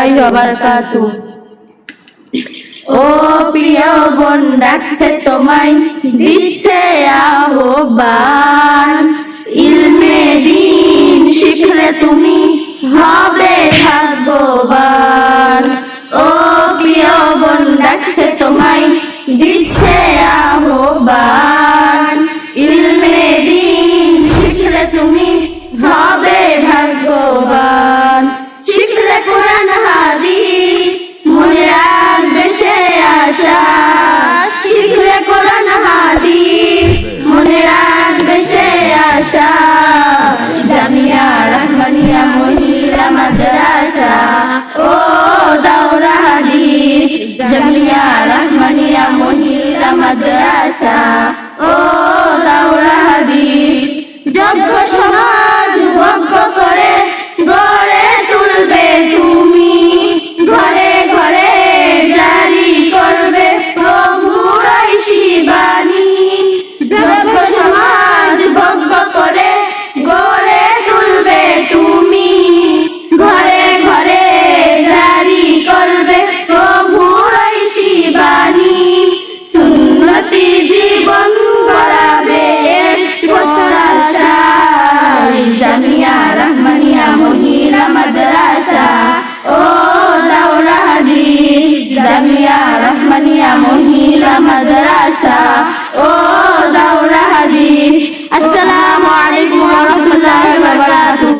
রহমতুল্লাহি ওয়া বারাকাতু ও প্রিয় বোন ডাকছে তোমায় দিচ্ছে আহো। madrasa Jamia Rahmania Muhila madrasa Oh Daurah Hadis Jamia Rahmania Muhila madrasa